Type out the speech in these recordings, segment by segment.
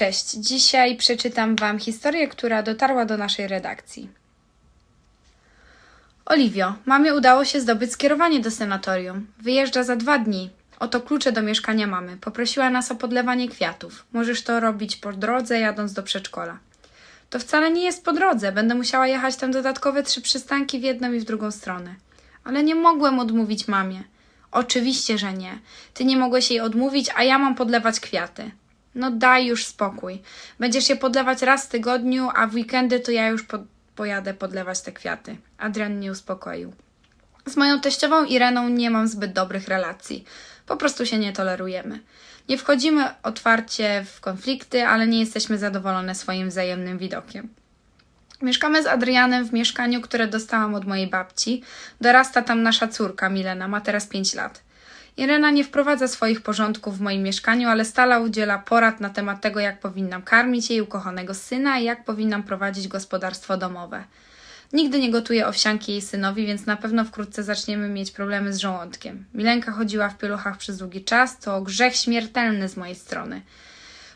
Cześć, dzisiaj przeczytam Wam historię, która dotarła do naszej redakcji. Oliwio, mamie udało się zdobyć skierowanie do senatorium. Wyjeżdża za dwa dni. Oto klucze do mieszkania mamy. Poprosiła nas o podlewanie kwiatów. Możesz to robić po drodze, jadąc do przedszkola. To wcale nie jest po drodze. Będę musiała jechać tam dodatkowe trzy przystanki w jedną i w drugą stronę. Ale nie mogłem odmówić mamie. Oczywiście, że nie. Ty nie mogłeś jej odmówić, a ja mam podlewać kwiaty. No daj już spokój. Będziesz je podlewać raz w tygodniu, a w weekendy to ja już po- pojadę podlewać te kwiaty. Adrian nie uspokoił. Z moją teściową Ireną nie mam zbyt dobrych relacji. Po prostu się nie tolerujemy. Nie wchodzimy otwarcie w konflikty, ale nie jesteśmy zadowolone swoim wzajemnym widokiem. Mieszkamy z Adrianem w mieszkaniu, które dostałam od mojej babci. Dorasta tam nasza córka Milena, ma teraz 5 lat. Irena nie wprowadza swoich porządków w moim mieszkaniu, ale stale udziela porad na temat tego, jak powinnam karmić jej ukochanego syna i jak powinnam prowadzić gospodarstwo domowe. Nigdy nie gotuję owsianki jej synowi, więc na pewno wkrótce zaczniemy mieć problemy z żołądkiem. Milenka chodziła w pieluchach przez długi czas, to grzech śmiertelny z mojej strony.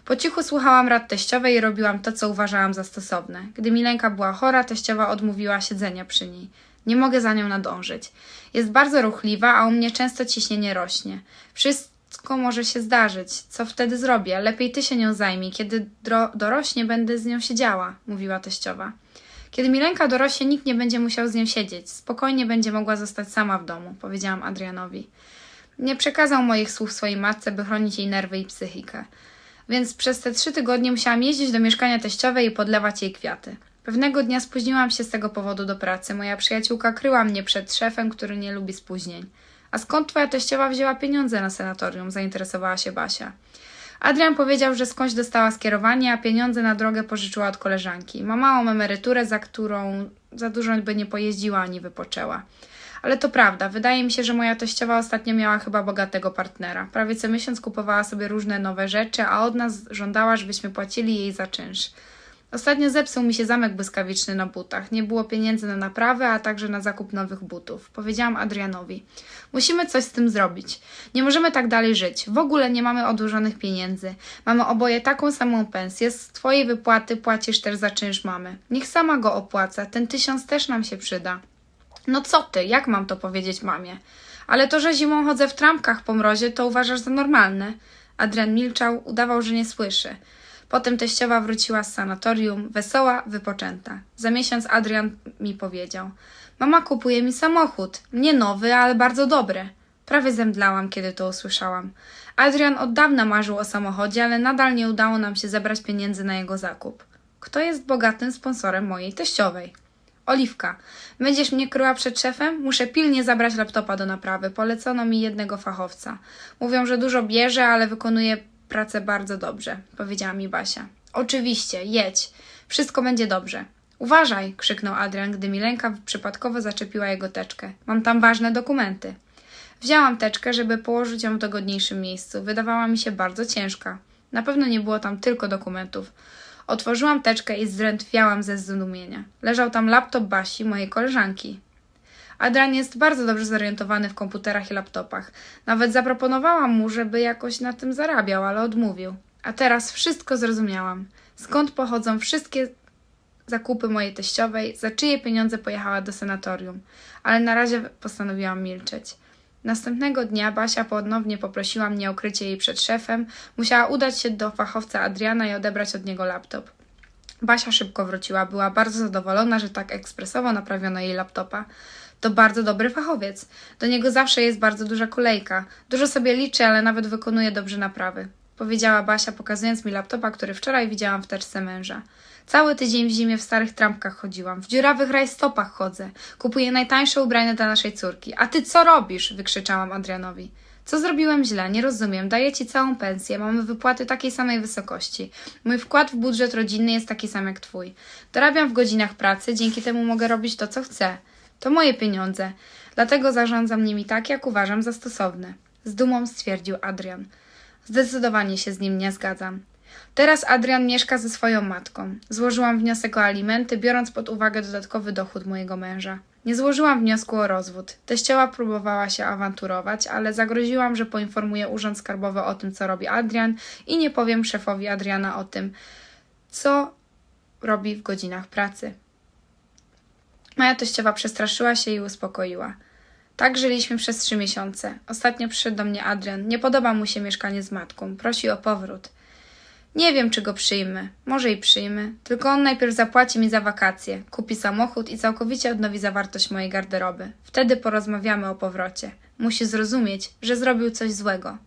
Po cichu słuchałam rad teściowej i robiłam to, co uważałam za stosowne. Gdy Milenka była chora, teściowa odmówiła siedzenia przy niej. Nie mogę za nią nadążyć. Jest bardzo ruchliwa, a u mnie często ciśnienie rośnie. Wszystko może się zdarzyć. Co wtedy zrobię? Lepiej ty się nią zajmij. Kiedy dorośnie, będę z nią siedziała, mówiła teściowa. Kiedy Milenka dorośnie, nikt nie będzie musiał z nią siedzieć. Spokojnie będzie mogła zostać sama w domu, powiedziałam Adrianowi. Nie przekazał moich słów swojej matce, by chronić jej nerwy i psychikę. Więc przez te trzy tygodnie musiałam jeździć do mieszkania teściowej i podlewać jej kwiaty. Pewnego dnia spóźniłam się z tego powodu do pracy. Moja przyjaciółka kryła mnie przed szefem, który nie lubi spóźnień. A skąd twoja teściowa wzięła pieniądze na senatorium? zainteresowała się Basia. Adrian powiedział, że skądś dostała skierowanie, a pieniądze na drogę pożyczyła od koleżanki. Ma małą emeryturę, za którą za dużo by nie pojeździła ani wypoczęła. Ale to prawda, wydaje mi się, że moja teściowa ostatnio miała chyba bogatego partnera. Prawie co miesiąc kupowała sobie różne nowe rzeczy, a od nas żądała, żebyśmy płacili jej za czynsz. Ostatnio zepsuł mi się zamek błyskawiczny na butach. Nie było pieniędzy na naprawę, a także na zakup nowych butów. Powiedziałam Adrianowi: Musimy coś z tym zrobić. Nie możemy tak dalej żyć. W ogóle nie mamy odłożonych pieniędzy. Mamy oboje taką samą pensję. Z twojej wypłaty płacisz też za czynsz mamy. Niech sama go opłaca. Ten tysiąc też nam się przyda. No co ty, jak mam to powiedzieć mamie? Ale to, że zimą chodzę w trampkach po mrozie, to uważasz za normalne? Adrian milczał, udawał, że nie słyszy. Potem teściowa wróciła z sanatorium, wesoła, wypoczęta. Za miesiąc Adrian mi powiedział: Mama kupuje mi samochód. Nie nowy, ale bardzo dobry. Prawie zemdlałam, kiedy to usłyszałam. Adrian od dawna marzył o samochodzie, ale nadal nie udało nam się zebrać pieniędzy na jego zakup. Kto jest bogatym sponsorem mojej teściowej? Oliwka, będziesz mnie kryła przed szefem? Muszę pilnie zabrać laptopa do naprawy. Polecono mi jednego fachowca. Mówią, że dużo bierze, ale wykonuje pracę bardzo dobrze, powiedziała mi Basia. Oczywiście, jedź. Wszystko będzie dobrze. Uważaj, krzyknął Adrian, gdy Milenka przypadkowo zaczepiła jego teczkę. Mam tam ważne dokumenty. Wzięłam teczkę, żeby położyć ją w dogodniejszym miejscu. Wydawała mi się bardzo ciężka. Na pewno nie było tam tylko dokumentów. Otworzyłam teczkę i zdrętwiałam ze zdumienia. Leżał tam laptop Basi, mojej koleżanki. Adrian jest bardzo dobrze zorientowany w komputerach i laptopach. Nawet zaproponowałam mu, żeby jakoś na tym zarabiał, ale odmówił. A teraz wszystko zrozumiałam. Skąd pochodzą wszystkie zakupy mojej teściowej, za czyje pieniądze pojechała do senatorium. Ale na razie postanowiłam milczeć. Następnego dnia Basia ponownie poprosiła mnie o krycie jej przed szefem. Musiała udać się do fachowca Adriana i odebrać od niego laptop. Basia szybko wróciła. Była bardzo zadowolona, że tak ekspresowo naprawiono jej laptopa. To bardzo dobry fachowiec. Do niego zawsze jest bardzo duża kolejka. Dużo sobie liczy, ale nawet wykonuje dobrze naprawy. Powiedziała Basia, pokazując mi laptopa, który wczoraj widziałam w teczce męża. Cały tydzień w zimie w starych trampkach chodziłam. W dziurawych rajstopach chodzę. Kupuję najtańsze ubrania dla naszej córki. A ty co robisz? wykrzyczałam Adrianowi. Co zrobiłem źle? Nie rozumiem. Daję ci całą pensję. Mamy wypłaty takiej samej wysokości. Mój wkład w budżet rodzinny jest taki sam jak twój. Dorabiam w godzinach pracy, dzięki temu mogę robić to, co chcę. To moje pieniądze. Dlatego zarządzam nimi tak, jak uważam za stosowne. Z dumą stwierdził Adrian. Zdecydowanie się z nim nie zgadzam. Teraz Adrian mieszka ze swoją matką. Złożyłam wniosek o alimenty, biorąc pod uwagę dodatkowy dochód mojego męża. Nie złożyłam wniosku o rozwód. Teściowa próbowała się awanturować, ale zagroziłam, że poinformuję Urząd Skarbowy o tym, co robi Adrian i nie powiem szefowi Adriana o tym, co robi w godzinach pracy. Moja teściowa przestraszyła się i uspokoiła. Tak żyliśmy przez trzy miesiące. Ostatnio przyszedł do mnie Adrian. Nie podoba mu się mieszkanie z matką. Prosi o powrót. Nie wiem, czy go przyjmę. Może i przyjmę. Tylko on najpierw zapłaci mi za wakacje, kupi samochód i całkowicie odnowi zawartość mojej garderoby. Wtedy porozmawiamy o powrocie. Musi zrozumieć, że zrobił coś złego.